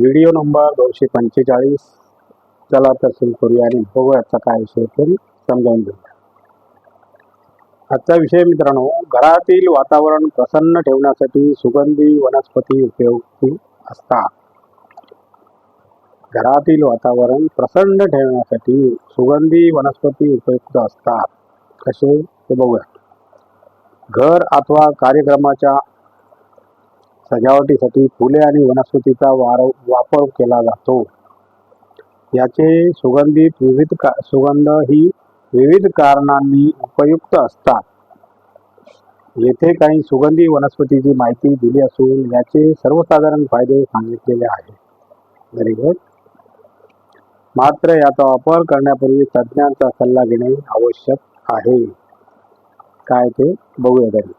Video number दोनशे पंचेचाळीस. चला तर सुरू करूया आणि बघूया आजचा काय विषय तरी समजावून घेऊया. आजचा विषय मित्रांनो घरातील वातावरण प्रसन्न ठेवण्यासाठी सुगंधी वनस्पती उपयुक्त असतात. घरातील वातावरण प्रसन्न ठेवण्यासाठी सुगंधी वनस्पती उपयुक्त असतात. कसे? ते बघूया. घर अथवा कार्यक्रमाच्या सजावटीसाठी फुले आणि वनस्पतीचा वार वापर केला जातो. याचे सुगंधित विविध का सुगंध ही विविध कारणांनी उपयुक्त असतात. येथे काही सुगंधी वनस्पतीची माहिती दिली असून याचे सर्वसाधारण फायदे सांगितलेले आहेत. व्हेरी गुड मात्र याचा वापर करण्यापूर्वी तज्ज्ञांचा सल्ला घेणे आवश्यक आहे. काय ते? बघूया तरी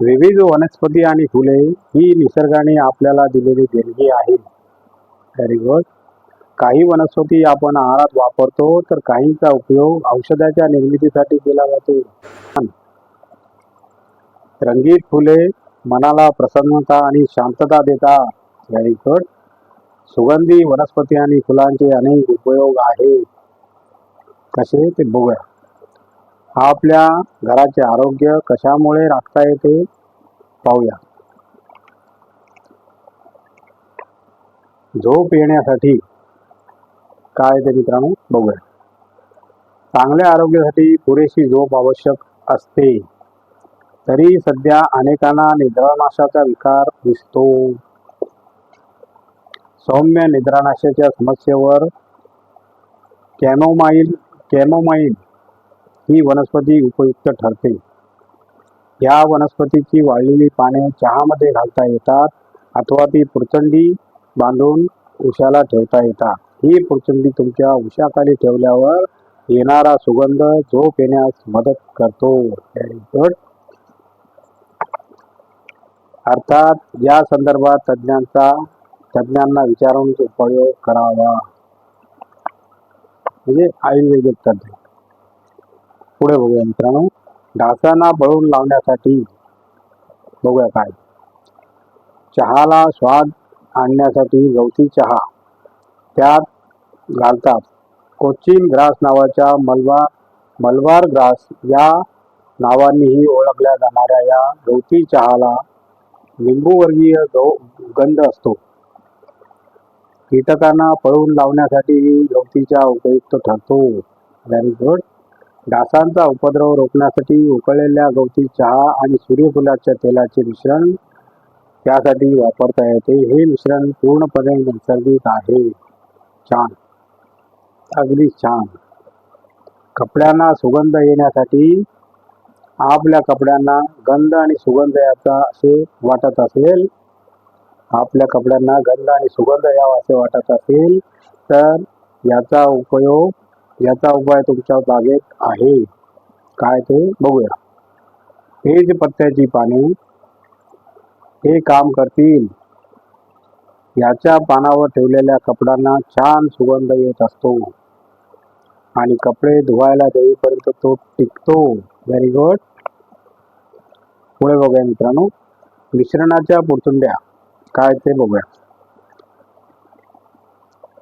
विविध वनस्पती आणि फुले ही निसर्गाने आपल्याला दिलेली देणगी आहे. व्हेरी गुड काही वनस्पती आपण आहारात वापरतो तर काहींचा उपयोग औषधाच्या निर्मितीसाठी केला जातो. रंगीत फुले मनाला प्रसन्नता आणि शांतता देतात व्हेरी गुड सुगंधी वनस्पती आणि फुलांचे अनेक उपयोग आहेत. कसे? ते बघूया. आपल्या घराचे आरोग्य कशामुळे राखता येते पाहूया. झोप येण्यासाठी काय ते मित्रांनो बघूया. चांगल्या आरोग्यासाठी पुरेशी झोप आवश्यक असते. तरी सध्या अनेकांना निद्रानाशाचा विकार दिसतो. सौम्य निद्रानाशाच्या समस्येवर कॅमोमाईल कॅमोमाईल ही वनस्पती उपयुक्त ठरते. या वनस्पतीची वाळलेली पाने चहामध्ये घालता येतात अथवा ती पुरचंडी बांधून उशाला ठेवता येतात. ही पुरचंडी तुमच्या उशाखाली ठेवल्यावर येणारा सुगंध झोप येण्यास मदत करतो. व्हेरी गुड अर्थात या संदर्भात तज्ज्ञांचा तज्ज्ञांना विचारून उपयोग करावा. म्हणजे आयुर्वेदिक तज्ज्ञ. पुढे बघूया मित्रांनो. डासांना बळून लावण्यासाठी बघूया काय. चहाला स्वाद आणण्यासाठी गवती चहा. त्यात घालतात. कोचिन ग्रास नावाच्या मलवा मलबार ग्रास या नावांनीही ओळखल्या जाणाऱ्या या गवती चहाला लिंबूवर्गीय गव गंध असतो. कीटकांना पळून लावण्यासाठी गवतीचा उपयुक्त ठरतो. व्हेरी गुड डासांचा उपद्रव रोखण्यासाठी उकळलेल्या गवती चहा आणि सूर्यफुलाच्या तेलाचे मिश्रण त्यासाठी वापरता येते. हे मिश्रण पूर्णपणे नैसर्गिक आहे. छान. अगदी छान. कपड्यांना सुगंध येण्यासाठी आपल्या कपड्यांना गंध आणि सुगंध याचा असे वाटत असेल आपल्या कपड्यांना गंध आणि सुगंध यावा असे वाटत असेल तर याचा उपयोग याचा उपाय तुमच्या बागेत आहे. काय ते बघूया. हेज पत्त्याची पाने हे काम करतील. याच्या पानावर ठेवलेल्या कपड्यांना छान सुगंध येत असतो. आणि कपडे धुवायला देईपर्यंत तो टिकतो. व्हेरी गुड पुढे बघूया मित्रांनो. मिश्रणाच्या पुरतुंड्या. काय ते बघूया.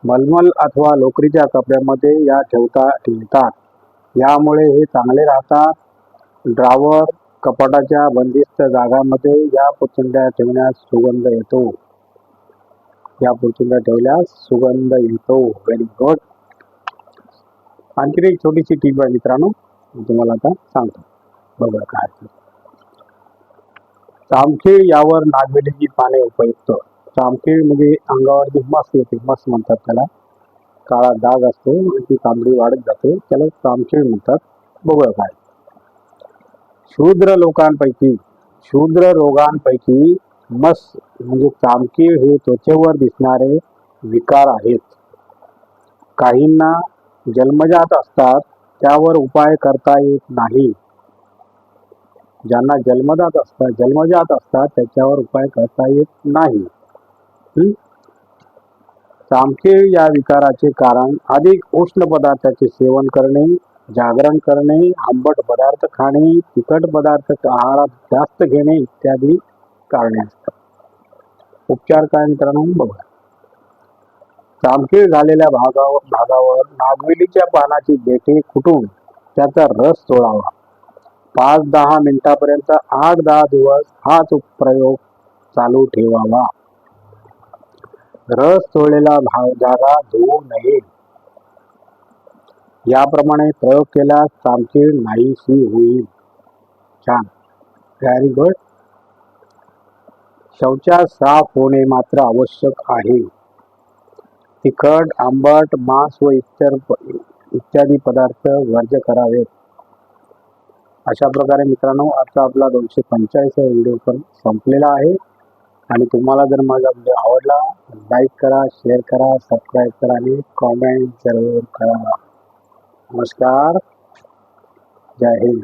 मलमल अथवा लोकरीच्या कपड्यामध्ये या ठेवता ठेवतात. यामुळे हे चांगले राहतात. ड्रावर कपाटाच्या बंदिस्त जागामध्ये या पुरचुंड्या ठेवण्यास सुगंध येतो. या पुरचुंड्या ठेवल्यास सुगंध येतो. व्हेरी गुड आणखी एक छोटीशी टीप आहे मित्रांनो. तुम्हाला आता सांगतो. बघा काय ते. चामखीळ यावर नागवेलीची पाने उपयुक्त. चामखीळ म्हणजे अंगावर जी मस येते मस म्हणतात त्याला. काळा डाग असतो आणि ती तांबडी वाढत जाते. त्याला चामखीळ म्हणतात बघूया काय शूद्र लोकांपैकी शूद्र रोगांपैकी मस म्हणजे चामखीळ हे त्वचेवर दिसणारे विकार आहेत. काहींना जन्मजात असतात त्यावर उपाय करता येत नाही. ज्यांना जन्मजात असतात जन्मजात असतात त्याच्यावर उपाय करता येत नाही. चामखेळ या विकाराचे कारण अधिक उष्ण पदार्थाचे सेवन करणे जागरण करणे आंबट पदार्थ खाणे तिखट पदार्थ आहारात जास्त घेणे इत्यादी कारणे असतात. उपचार काय मित्रांनो? बघा. चामखेळ झालेल्या भागावर भागावर नागवेलीच्या पानाची देठे कुटून त्याचा रस चोळावा पाच दहा मिनिटापर्यंत आठ दहा दिवस हाच प्रयोग चालू ठेवावा. रस सोडलेला भाग जागा धुवू नये. याप्रमाणे प्रयोग केल्यास चामखीळ नाहीशी होईल. छान. व्हेरी गुड शौचा साफ होणे मात्र आवश्यक आहे. तिखट आंबट मांस व इतर इत्यादी पदार्थ वर्ज्य करावेत. अशा प्रकारे मित्रांनो आता आपला दोनशे पंचाळीस व्हिडिओ पण संपलेला आहे. आणि तुम्हाला जर माझा व्हिडिओ आवडला लाईक करा शेअर करा सबस्क्राईब करा आणि कॉमेंट जरूर करा. नमस्कार. जय हिंद.